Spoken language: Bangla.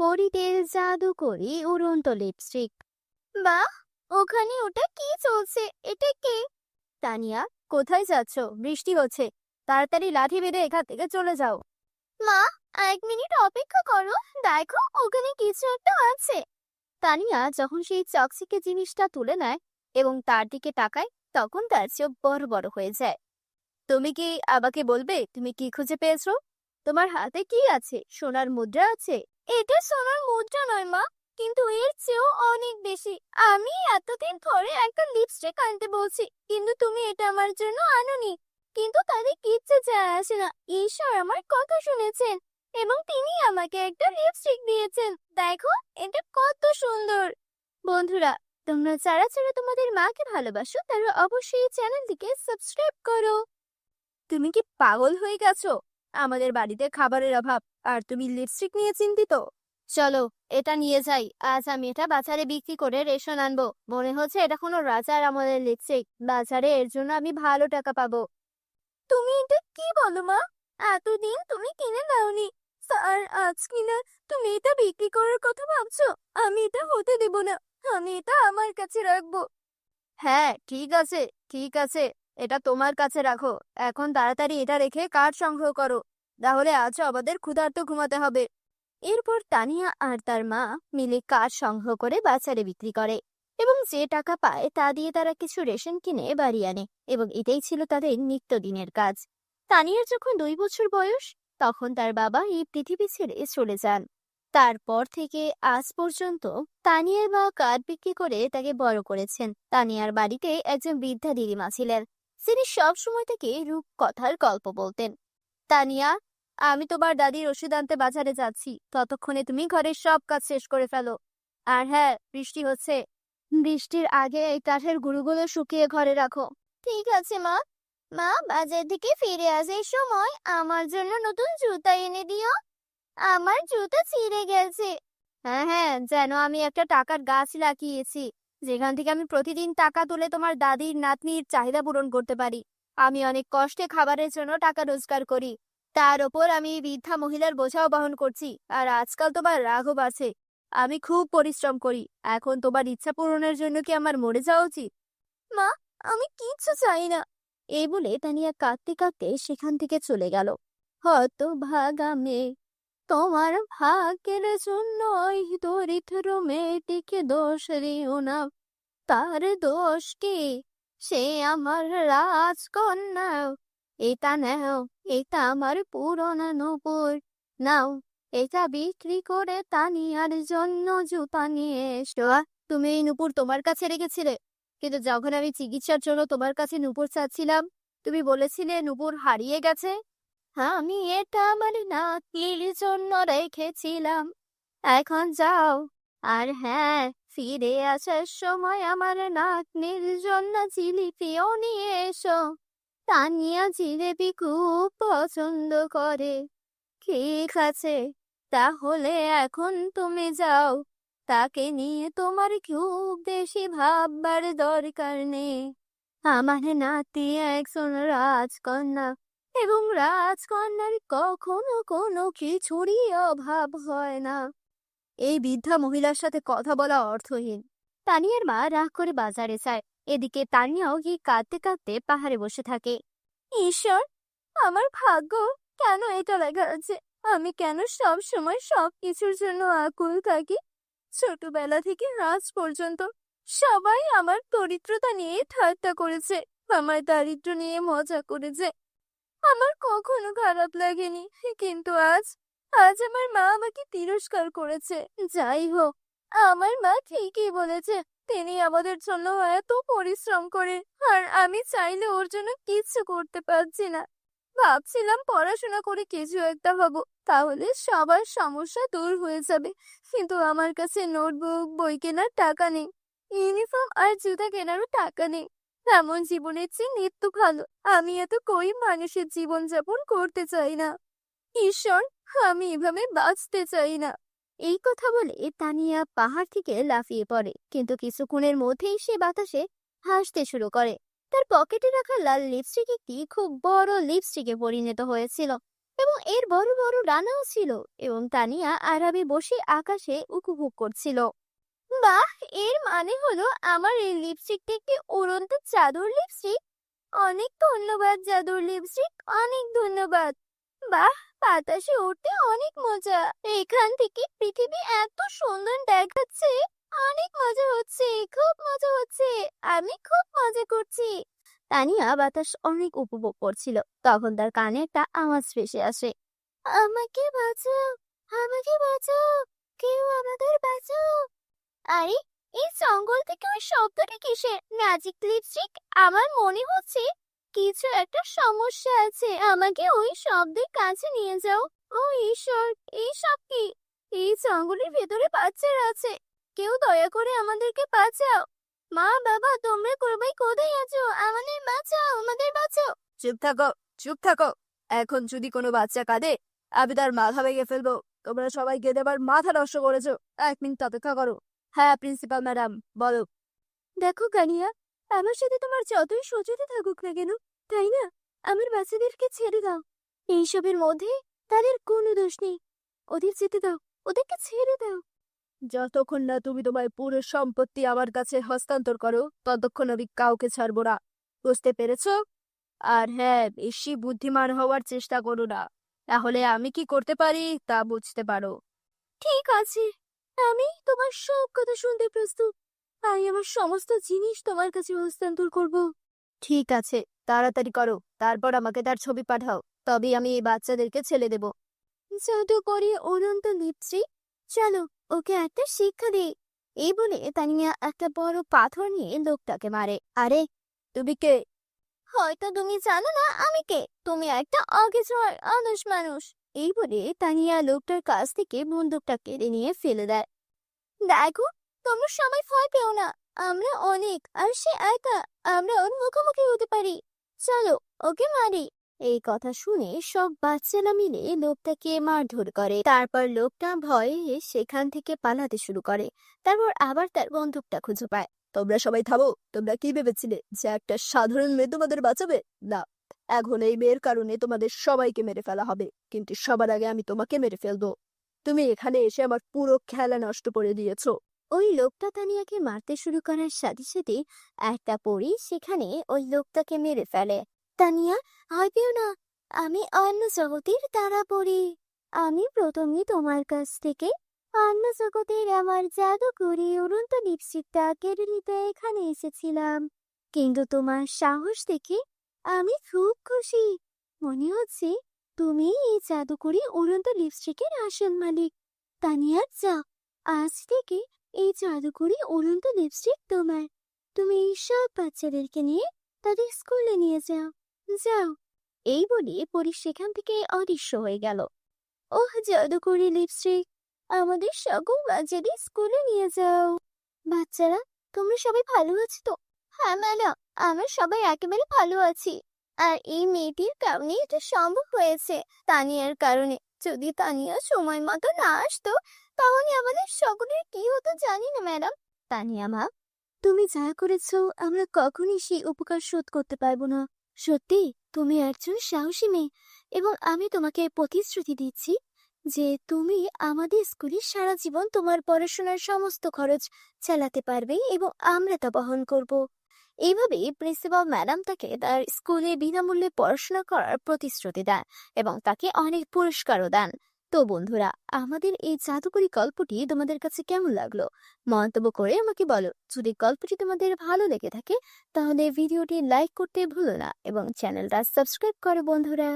পরিদের জাদু করি উড়ন্ত লিপস্টিক বা, ওখানে ওটা কি চলছে? এটা কে? তানিয়া, কোথায় যাচ্ছ? বৃষ্টি হচ্ছে। তাড়াতাড়ি লাঠি বেঁধে এখান থেকে চলে যাও। মা, এক মিনিট অপেক্ষা করো। দেখো, ওখানে কিছু একটা আছে। তানিয়া যখন সেই চকচিকে জিনিসটা তুলে নেয় এবং তার দিকে তাকায়, তখন তার চোখ বড় বড় হয়ে যায়। তুমি কি আমাকে বলবে? তুমি কি খুঁজে পেয়েছ? তোমার হাতে কি আছে? সোনার মুদ্রা আছে? এটা সোনার মুদ্রা নয়, মা। কিন্তু এর চেয়েও অনেক বেশি। আমি এতদিন ধরে একটা লিপস্টিক আনতে বলছি, কিন্তু তুমি এটা আমার জন্য আনোনি। কিন্তু তাদের কিচ্ছু যায় আসে না। ঈশ্বর আমার কথা শুনেছেন, এবং তিনি আমাকে একটা লিপস্টিক দিয়েছেন। দেখো, এটা কত সুন্দর। বন্ধুরা, তোমরা যারা যারা তোমাদের মাকে ভালোবাসো, তারা অবশ্যই চ্যানেলটিকে সাবস্ক্রাইব করো। তুমি কি পাগল হয়ে গেছো? আমাদের বাড়িতে খাবারের অভাব, আর তুমি লিপস্টিক নিয়ে চিন্তিত। চলো, এটা নিয়ে যাই। আজ আমি এটা বাজারে বিক্রি করে রেশন আনব। মনে হচ্ছে এটা কোনো রাজার আমলের লিপস্টিক বাজারে এর জন্য আমি ভালো টাকা পাবো। তুমি এটা কি বলো মা? এতদিন তুমি কিনে দাওনি আর আজ কিনা তুমি এটা বিক্রি করার কথা ভাবছ? আমি এটা হতে দেব না। আমি এটা আমার কাছে রাখব। হ্যাঁ ঠিক আছে ঠিক আছে। এটা তোমার কাছে রাখো। এখন তাড়াতাড়ি এটা রেখে কাঠ সংগ্রহ করো। তাহলে আজ আমাদের ক্ষুধার্ত ঘুমাতে হবে। এরপর তানিয়া আর তার মা মিলে কাঠ সংগ্রহ করে বাজারে বিক্রি করে এবং যে টাকা পায় তা দিয়ে তারা কিছু রেশন কিনে বাড়ি আনে এবং এটাই ছিল তাদের নিত্যদিনের কাজ। তানিয়ার যখন দুই বছর বয়স, তখন তার বাবা এই পৃথিবী ছেড়ে চলে যান। তারপর থেকে আজ পর্যন্ত তানিয়ার মা কাঠ বিক্রি করে তাকে বড় করেছেন। তানিয়ার বাড়িতে একজন বৃদ্ধা দিদিমা ছিলেন। যিনি সব সময় থেকে রূপ কথার গল্প বলতেন। তানিয়া, আমি তোমার দাদির ওষুধ আনতে বাজারে যাচ্ছি। ততক্ষণে তুমি ঘরের সব কাজ শেষ করে ফেলো। আর হ্যাঁ বৃষ্টি হচ্ছে। বৃষ্টির আগে এই কাঠের গুঁড়োগুলো শুকিয়ে ঘরে রাখো। ঠিক আছে, মা। মা, বাজার থেকে ফিরে আসার সময় আমার জন্য নতুন জুতা এনে দিও। আমার জুতা ছিঁড়ে গেছে। হ্যাঁ হ্যাঁ যেন আমি একটা টাকার গাছ লাগিয়েছি। যেখান থেকে আমি প্রতিদিন টাকা তুলে তোমার দাদির, নাতনির চাহিদা পূরণ করতে পারি। আমি অনেক কষ্টে খাবারের জন্য টাকা রোজগার করি। তার ওপর আমি বৃদ্ধা মহিলার বোঝাও বহন করছি। আর আজকাল তোমার রাঘব আছে। আমি খুব পরিশ্রম করি। এখন তোমার ইচ্ছা পূরণের জন্য কি আমার মরে যাওয়া উচিত? মা, আমি কিচ্ছু চাই না। এই বলে তানিয়া কাঁদতে কাঁদতে সেখান থেকে চলে গেল। হয়তো ভাগা মেয়ে। তোমার ভাগ্যের জন্য দরিদ্র মেয়েটিকে দোষ দিও না। তার দোষ কি? সে আমার রাজকন্যা। এটা নাও, এটা আমার পুরনো নূপুর। নাও, এটা বিক্রি করে তানিয়ার জন্য জুতা নিয়ে এসো। তুমি এই নূপুর তোমার কাছে রেখেছিলে? কিন্তু যখন আমি চিকিৎসার জন্য তোমার কাছে নূপুর চাচ্ছিলাম, তুমি বলেছিলে নূপুর হারিয়ে গেছে। আমি এটা আমার নাতির জন্য রেখেছিলাম। এখন যাও। আর হ্যাঁ ফিরে আসার সময় আমার নাতনির জন্য জিলিপিও নিয়ে এসো। তানিয়া জিলেপি খুব পছন্দ করে। ঠিক আছে, তাহলে এখন তুমি যাও। তাকে নিয়ে তোমার খুব বেশি ভাববার দরকার নেই। আমার নাতি একজন রাজকন্যা। এবং রাজকন্যার কখনো কোনো কিছুরই অভাব হয় না। এই বৃদ্ধা মহিলার সাথে কথা বলা অর্থহীন। তানিয়ার মা রাগ করে বাজারে যায়। এদিকে তানিয়াও গিয়ে কাঁদতে কাঁদতে পাহাড়ে বসে থাকে। ঈশ্বর, আমার ভাগ্য কেন এটা লেখা আছে? আমি কেন সব সময় সব কিছুর জন্য আকুল থাকি? ছোটবেলা থেকে আজ পর্যন্ত সবাই আমার দরিদ্রতা নিয়ে ঠাট্টা করেছে। আমার দারিদ্র নিয়ে মজা করেছে। আমার কখনো খারাপ লাগেনি। কিন্তু আজ আজ আমার মা আমাকে তিরস্কার করেছে। যাই হোক, আমার মা ঠিকই বলেছে, তিনি আমাদের জন্য এত পরিশ্রম করে, আর আমি চাইলে ওর জন্য কিছু করতে পারছি না। ভাবছিলাম পড়াশোনা করে কিছু একটা হব, তাহলে সবার সমস্যা দূর হয়ে যাবে। কিন্তু আমার কাছে নোটবুক, বই কেনার টাকা নেই। ইউনিফর্ম আর জুতা কেনারও টাকা নেই। এমন জীবনের চেয়ে মৃত্যু ভালো। আমি এত গরিব মানুষের জীবন যাপন করতে চাই না। ঈশ্বর, আমি এভাবে বাঁচতে চাই না। এই কথা বলে তানিয়া পাহাড় থেকে লাফিয়ে পড়ে, কিন্তু কিছুক্ষণের মধ্যেই সে বাতাসে হাসতে শুরু করে। তার পকেটে রাখা লাল লিপস্টিক একটি খুব বড় লিপস্টিকে পরিণত হয়েছিল এবং এর বড় বড় ডানাও ছিল এবং তানিয়া আরামে বসে আকাশে উপভোগ করছিল। বাহ! এর মানে হলো আমার এই লিপস্টিকটি একটি উড়ন্ত চাদর লিপস্টিক অনেক ধন্যবাদ, চাদর লিপস্টিক অনেক ধন্যবাদ। বাহ! বাতাসে উঠতে অনেক মজা। এখান থেকে পৃথিবী এত সুন্দর দেখাচ্ছে। অনেক মজা হচ্ছে, খুব মজা হচ্ছে। আমি খুব মজা করছি। তানিয়া বাতাস অনেক উপভোগ করছিল। তখন তার কানে একটা আওয়াজ ভেসে আসে। আমাকে বাঁচাও! আমাকে বাঁচাও! কেউ আমাদের বাঁচাও! আরে, এই জঙ্গল থেকে ওই শব্দটা কিসের? ম্যাজিক লিপস্টিক আমার মনে হচ্ছে কিছু একটা সমস্যা আছে। আমাকে ওই শব্দের কাছে নিয়ে যাও। ও ঈশ্বর, এই সব কি? এই জঙ্গলের ভেতরে বাচ্চারা আছে। কেউ দয়া করে আমাদেরকে বাঁচাও। মা, বাবা, তোমরা করবাই কোথায় আছো? আমাদের বাঁচাও আমাদের বাঁচাও। চুপ থাকো চুপ থাকো। এখন যদি কোনো বাচ্চা কাঁদে, আমি তার মাথা ভেঙে ফেলব। তোমরা সবাই কেঁদে আবার মাথা নষ্ট করেছ। এক মিনিট অপেক্ষা করো। হ্যাঁ প্রিন্সিপাল ম্যাডাম, বলো। দেখো কানিয়া, আমার সাথে তোমার যতই সচেতন থাকুক না কেন, তাই না? আমার বাচ্চাদেরকে ছেড়ে দাও। এইসবের মধ্যে তাদের কোনো দোষ নেই। ওদের যেতে দাও, ওদেরকে ছেড়ে দাও। যতক্ষণ না তুমি তোমার পুরো সম্পত্তি আমার কাছে হস্তান্তর করো, ততক্ষণ আমি কাউকে ছাড়বো না। বুঝতে পেরেছ? আর হ্যাঁ বেশি বুদ্ধিমান হওয়ার চেষ্টা করো না। তাহলে আমি কি করতে পারি তা বুঝতে পারো। ঠিক আছে। আমি তোমার সব কথা শুনতে প্রস্তুত। আমি আমার সমস্ত জিনিস তোমার কাছে হস্তান্তর করব। ঠিক আছে তাড়াতাড়ি করো তারপর আমাকে তার ছবি পাঠাও তবেই আমি এই বাচ্চাদেরকে ছেড়ে দেব। জাদু করে অনন্ত লিপস্টিক চলো ওকে একটা শিক্ষা দিই। এই বলে তানিয়া একটা বড় পাথর নিয়ে লোকটাকে মারে। আরে তুমি কে? হয়তো তুমি জানো না আমি কে। তুমি একটা আর মানুষ। এই বলে তানিয়া লোকটার কাছ থেকে বন্দুকটা কেড়ে নিয়ে ফেলে দেয়। দেখো, তোমরা সবাই ভয় পেও না। আমরা অনেক, আর সে একা। আমরা ওর মুখোমুখি হতে পারি। চলো, ওকে মারি। এই কথা শুনে সব বাচ্চারা মিলে লোকটাকে মারধর করে। তারপর লোকটা ভয়ে সেখান থেকে পালাতে শুরু করে। তারপর আবার তার বন্দুকটা খুঁজে পায়। তোমরা সবাই থামো, তোমরা কি ভেবেছিলে যে একটা সাধারণ মেয়ে তোমাদের বাঁচাবে? না এখন এই মেয়ের কারণে তোমাদের সবাইকে মেরে ফেলা হবে। কিন্তু সবার আগে আমি তোমাকে মেরে ফেলব। তুমি এখানে এসে আমার পুরো খেলা নষ্ট করে দিয়েছ। ওই লোকটা তানিয়াকে মারতে শুরু করার সাথে সাথে একটা পরী সেখানে ওই লোকটাকে মেরে ফেলে। তানিয়া, ভয় পেও না। আমি অন্য জগতের তারা পড়ি আমি প্রথমে তোমার কাছ থেকে অন্য জগতের আমার জাদুকরি উড়ন্ত লিপস্টিকটা কেড়ে নিতে এখানে এসেছিলাম। কিন্তু তোমার সাহস দেখে আমি খুব খুশি। মনে হচ্ছে তুমি এই জাদুকরি উড়ন্ত লিপস্টিকের আসল মালিক। তানিয়া যা আজ থেকে এই জাদুকরি উড়ন্ত লিপস্টিক তোমার। তুমি এই সব বাচ্চাদেরকে নিয়ে তাদের স্কুলে নিয়ে যাও। যাও। এই বলে পরি সেখান থেকে অদৃশ্য হয়ে গেল। ওহ, জাদুকরি লিপস্টিক আমাদের সকল বাচ্চাদের স্কুলে নিয়ে যাও। বাচ্চারা, তোমরা সবাই ভালো আছো তো? হ্যাঁ ম্যাডাম, আমরা সবাই একেবারে ভালো আছি। আর এই মেয়েটির কারণে এটা সম্ভব হয়েছে তানিয়ার কারণে। যদি তানিয়া সময় মতো না আসতো, তাহলে আমাদের সকলের কি হতো জানি না, ম্যাডাম। তানিয়া মা, তুমি যা করেছ, আমরা কখনই সেই উপকার শোধ করতে পারব না। সত্যি, তুমি একজন সাহসী মেয়ে এবং আমি তোমাকে প্রতিশ্রুতি দিচ্ছি যে তুমি আমাদের স্কুলে সারা জীবন তোমার পড়াশোনার সমস্ত খরচ চালাতে পারবে এবং আমরা তা বহন করব। এইভাবে প্রিন্সিপাল ম্যাডাম তাকে তার স্কুলে বিনামূল্যে পড়াশোনা করার প্রতিশ্রুতি দেন এবং তাকে অনেক পুরস্কারও দেন। তো বন্ধুরা, আমাদের এই জাদুকরি গল্পটি তোমাদের কাছে কেমন লাগল? মন্তব্য করে আমাকে বলো। যদি গল্পটি তোমাদের ভালো লেগে থাকে, তাহলে ভিডিওটি লাইক করতে ভুলো না এবং চ্যানেলটা সাবস্ক্রাইব করো বন্ধুরা।